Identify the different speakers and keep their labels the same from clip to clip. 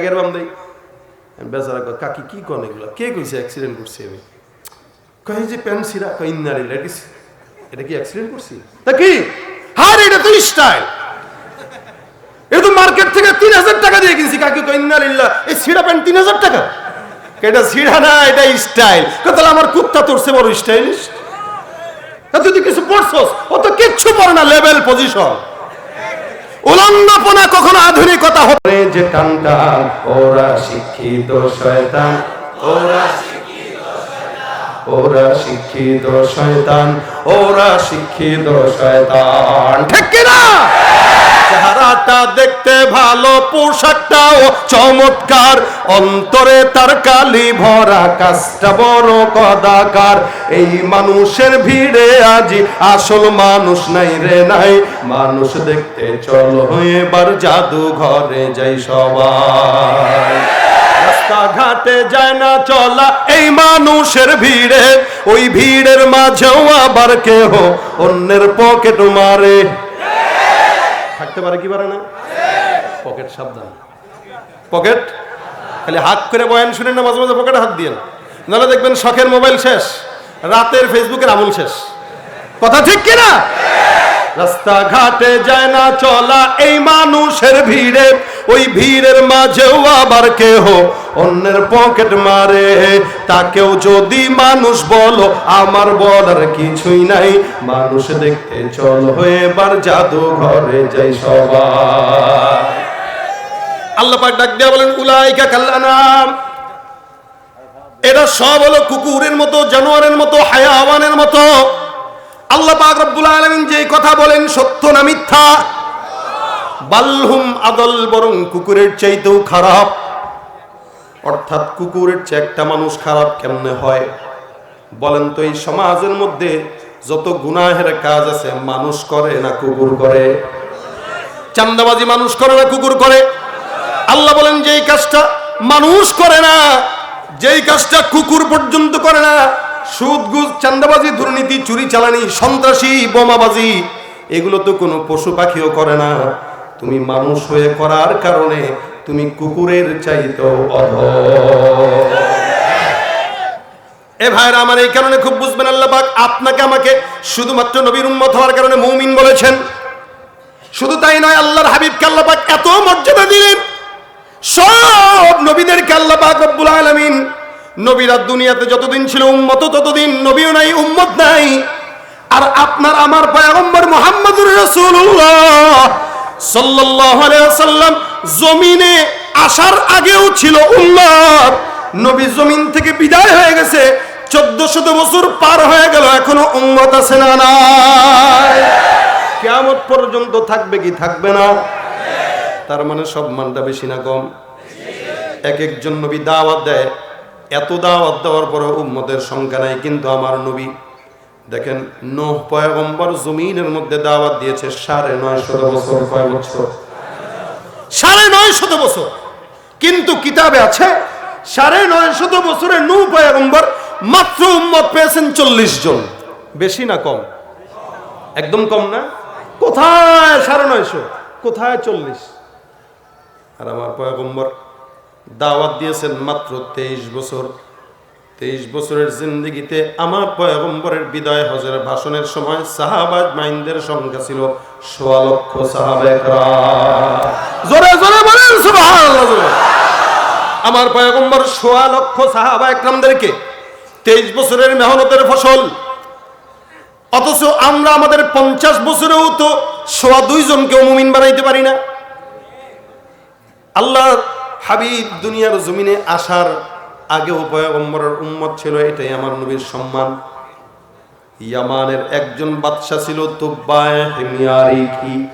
Speaker 1: আগের বাম দেই। বেচারা কয়, কাকি কি কন এগুলো কে কইছে অ্যাক্সিডেন্ট করছি আমি? কই যে প্যান্ট সিরা কই ইন্নারি লেডিস এটা কি অ্যাক্সিডেন্ট করছি তা কি? হার এটা তো স্টাইল এটা তো মার্কেট থেকে তিন হাজার টাকা দিয়ে কিনছি। কাকি কই ইন্নারিল্লাহ এই সিরা প্যান্ট তিন হাজার টাকা? এটা সিরা না এটা স্টাইল তাহলে আমার কুত্তা তোরছে বড় স্টাইলিশ তো কিছু পড়ছস? ও তো কিচ্ছু পড়ে না লেভেল পজিশন উলঙ্গপনা কখনো আধুনিকতা টানটা ওরা শিক্ষিত শয়তান। ওরা ওরা শিক্ষিত শয়তান ওরা শিক্ষিত শয়তান। ঠিক কিনা? চেহারাটা দেখতে ভালো, পোশাকটাও চমৎকার। অন্তরে তার কালি ভরা, কাজটা বড় কদাকার। এই মানুষের ভিড়ে আজি আসল মানুষ নাই রে নাই। মানুষ দেখতে চলো, এবার জাদু ঘরে যাই সবাই। রাস্তাঘাটে যায় না চলা এই মানুষের ভিড়ে। ওই ভিড়ের মাঝেও আবার কেহ অন্যের পকেট মারে। থাকতে পারে কি পারে না? পকেট সাবধান। পকেট? খালি হাত করে বয়ান শুনে না মাঝে মাঝে পকেটে হাত দিয়ে নাহলে দেখবেন শখের মোবাইল শেষ রাতের ফেসবুকের আমল শেষ। কথা ঠিক কিনা রাস্তাঘাটে যায় না চলা এই মানুষের ভিড়ে ওই ভিড়ের মাঝেও আবার কেহ অন্যের পকেট মারে। তাকেও যদি মানুষ বলো, আমার বলার কিছুই নাই। মানুষ দেখতে চলো, এবার জাদু ঘরে যাই সবাই। আল্লাহ পাক ডাক দিয়া বলেন, উলাইকা এরা সব হলো কুকুরের মতো, জানোয়ারের মতো, হায়াওয়ানের মতো। আল্লাহ পাক রব্বুল আলামিন যে কথা বলেন সত্য না মিথ্যা? বালহুম আদল বরং কুকুরের চাইতেও খারাপ। অর্থাৎ কুকুরের চেয়ে একটা মানুষ খারাপ কেমনে হয়? বলেন তো এই সমাজের মধ্যে যত গুনাহের কাজ আছে, মানুষ করে না কুকুর করে? চান্দাবাজি মানুষ করে না কুকুর করে? আল্লাহ বলেন যে কাজটা মানুষ করে না, যেই কাজটা কুকুর পর্যন্ত করে না সুদ ঘুষ চান্দাবাজি, দুর্নীতি, চুরি, চালানি, সন্ত্রাসী, বোমাবাজি, এগুলো তো কোনো পশু পাখিও করে না। তুমি মানুষ হয়ে করার কারণে তুমি কুকুরের চাইতেও এ ভাইরা আমার এই কারণে খুব বুঝবেন আল্লাহ আপনাকে আমাকে শুধুমাত্র নবীর উম্মত হওয়ার কারণে মৌমিন বলেছেন। শুধু তাই নয়, আল্লাহর হাবিবকে আল্লাহ এত মর্যাদা দিলেন। সব নবীদেরকে আল্লাহ রব্বুল আলামিন নবীরা দুনিয়াতে যতদিন ছিল উম্মত, ততদিন নবীও নাই, উম্মত নাই। আর আপনার আমার পয়গম্বর মুহাম্মদুর রাসূলুল্লাহ আলাইহি জমিনে আসার আগেও ছিল উম্মত নবী জমিন থেকে বিদায় হয়ে গেছে চোদ্দ শত বছর পার হয়ে গেল, এখনও উম্মত আছে না নাই? কেয়ামত পর্যন্ত থাকবে কি থাকবে না? তার মানে সব মানটা বেশি না কম? এক একজন নবী দাওয়াত দেয়, এত দাওয়াত দেওয়ার পরে উম্মতের সংখ্যা নাই, কিন্তু আমার নবী দেখেন নোহ পয়গম্বর জমিনের মধ্যে দাওয়াত দিয়েছে সাড়ে নয় শত বছর কয় বছর? সাড়ে নয় শত বছর। কিন্তু কিতাবে আছে, সাড়ে নয় শত বছরে নূহ পয়গম্বর মাত্র উম্মত পেয়েছেন চল্লিশ জন। বেশি না কম? একদম কম না? কোথায় সাড়ে নয়শো কোথায় চল্লিশ? আর আমার পয়গম্বর দাওয়াত দিয়েছেন মাত্র তেইশ বছর। তেইশ বছরের জিন্দগিতে আমার পয়গম্বরের বিদায় হজের ভাষণের সময় সাহাবাজ মাইন্দের সংখ্যা ছিল সোয়া লক্ষ সাহাবেকরা জোরে জোরে বলেন আমার পয়গম্বর সোয়া লক্ষ সাহাবা একরামদেরকে তেইশ বছরের মেহনতের ফসল, অথচ আমরা আমাদের পঞ্চাশ বছরেও তো সোয়া দুইজনকেও মুমিন বানাইতে পারি না। আল্লাহ হাবিব দুনিয়ার জমিনে আসার আগেও পয়গম্বরের উম্মত ছিল, এটাই আমার নবীর সম্মান। ইয়ামানের একজন বাদশা ছিল তুব্বায় হেমিয়ারি কি?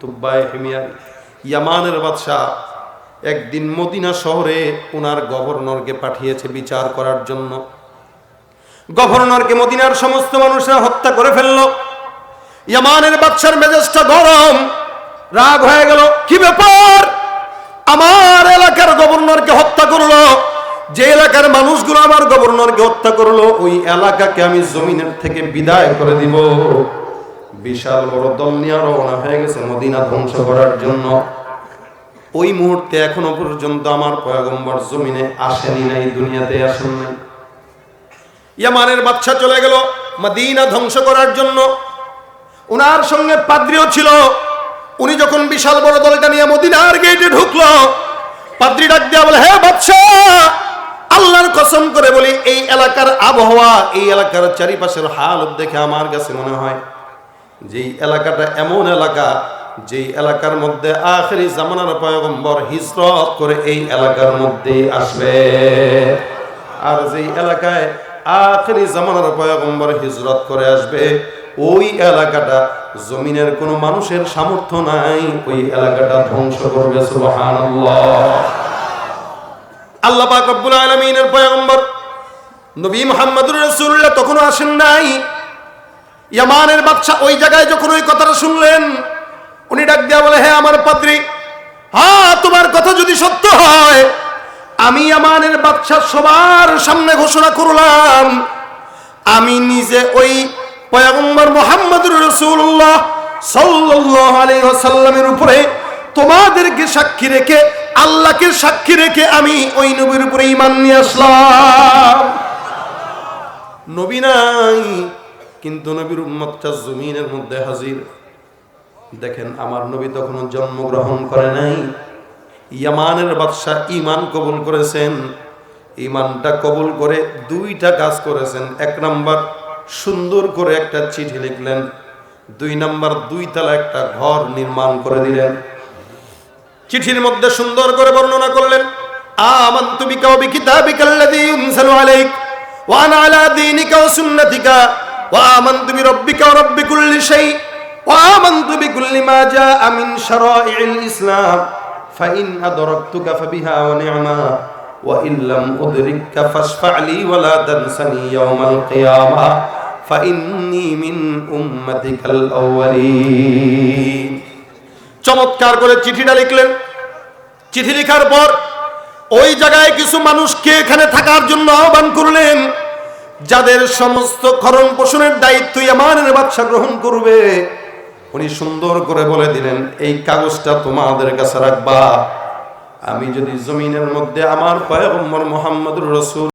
Speaker 1: তুব্বায় হেমিয়ারি। ইয়ামানের একদিন মদিনা শহরে ওনার গভর্নরকে পাঠিয়েছে বিচার করার জন্য। গভর্নরকে মদিনার সমস্ত মানুষরা হত্যা করে ফেলল। ইয়ামানের বাদশার মেজাজটা গরম, রাগ হয়ে গেল, কি ব্যাপার? আমার এলাকার গভর্নরকে হত্যা করল? যে এলাকার মানুষগুলো আমার গভর্নরকে হত্যা করল, ওই এলাকাকে আমি জমিনের থেকে বিদায় করে দিব। বিশাল বড় দল নিয়ে রওনা হয়ে গেছে মদিনা ধ্বংস করার জন্য। ওই মুহূর্তে এখনও পর্যন্ত আমার পয়গম্বর জমিনে আসেনি নাই, দুনিয়াতে আসেন নাই। ইয়ামানের বাচ্চা চলে গেল মদিনা ধ্বংস করার জন্য। ওনার সঙ্গে পাদ্রিও ছিল। উনি যখন বিশাল বড় দলটা নিয়ে মদিনার গেটে ঢুকলো, পাদ্রি ডাক দিয়া বলে, হে বাচ্চা আল্লাহর কসম করে বলি, এই এলাকার আবহাওয়া, এই এলাকার চারিপাশের হালত দেখে আমার কাছে মনে হয়, যেই এলাকাটা এমন এলাকা, যেই এলাকার মধ্যে আখেরি জামানার পয়গম্বর হিজরত করে এই এলাকার মধ্যে আসবে। আর যেই এলাকায় আখেরি জামানার পয়গম্বর হিজরত করে আসবে, ওই এলাকাটা জমিনের কোনো মানুষের সামর্থ্য নাই, ওই এলাকাটা ধ্বংস করবে, সুবহানাল্লাহ। আল্লাহ পাক রব্বুল আলামিনের পয়গম্বর নবী মুহাম্মদুর রাসূলুল্লাহ তখনও আসেন নাই। ইয়ামানের বাদশা ওই জায়গায় যখন ওই কথাটা শুনলেন, উনি ডাক দিয়া বলে হ্যাঁ আমার পাদ্রী হ্যাঁ তোমার কথা যদি সত্য হয়, আমি ইয়ামানের বাদশা সবার সামনে ঘোষণা করলাম, আমি নিজে ওই পয়গম্বর মোহাম্মদুর রসুল্লাহ সাল্লাল্লাহু আলাইহি ওয়াসাল্লামের উপরে তোমাদেরকে সাক্ষী রেখে, আল্লাহকে সাক্ষী রেখে আমি ওই নবীর উপরে ইমান নিয়ে আসলাম। নবী নাই, কিন্তু নবীর উম্মতটা জমিনের মধ্যে হাজির। দেখেন, আমার নবী তখনও জন্মগ্রহণ করে নাই। ইয়ামানের বাদশাহ ইমান কবুল করেছেন। ইমানটা কবুল করে দুইটা কাজ করেছেন। এক নাম্বার, সুন্দর করে একটা চিঠি লিখলেন। দুই নাম্বার দুই তালা একটা ঘর নির্মাণ করে দিলেন চিঠির মধ্যে সুন্দর করে বর্ণনা করলেন আমানতু বিকা ওয়া বিকিতাবিকাল্লাযী ইউনসালু আলাইক ওয়া আনা আলা দীনিকা ওয়া সুন্নাতিকা ওয়া আমানতু বিরাব্বিকা ওয়া রাব্বি কুল্লি শাই ওয়া আমানতু বিকুল্লি মা জাআ মিন শারাই'ল ইসলাম। আদরাকতুকা ফাবিহা ওয়া ইন কিয়ামা ফাইন্নী মিন উম্মাতিকাল চমৎকার করে চিঠিটা লিখলেন। চিঠি লেখার পর ওই জায়গায় কিছু মানুষকে এখানে থাকার জন্য আহ্বান করলেন, যাদের সমস্ত খরণ পোষণের দায়িত্ব ইমানের বাদশা গ্রহণ করবে। উনি সুন্দর করে বলে দিলেন, এই কাগজটা তোমাদের কাছে রাখবা। আমি যদি জমিনের মধ্যে আমার পয়গম্বর মোহাম্মদুর রসুল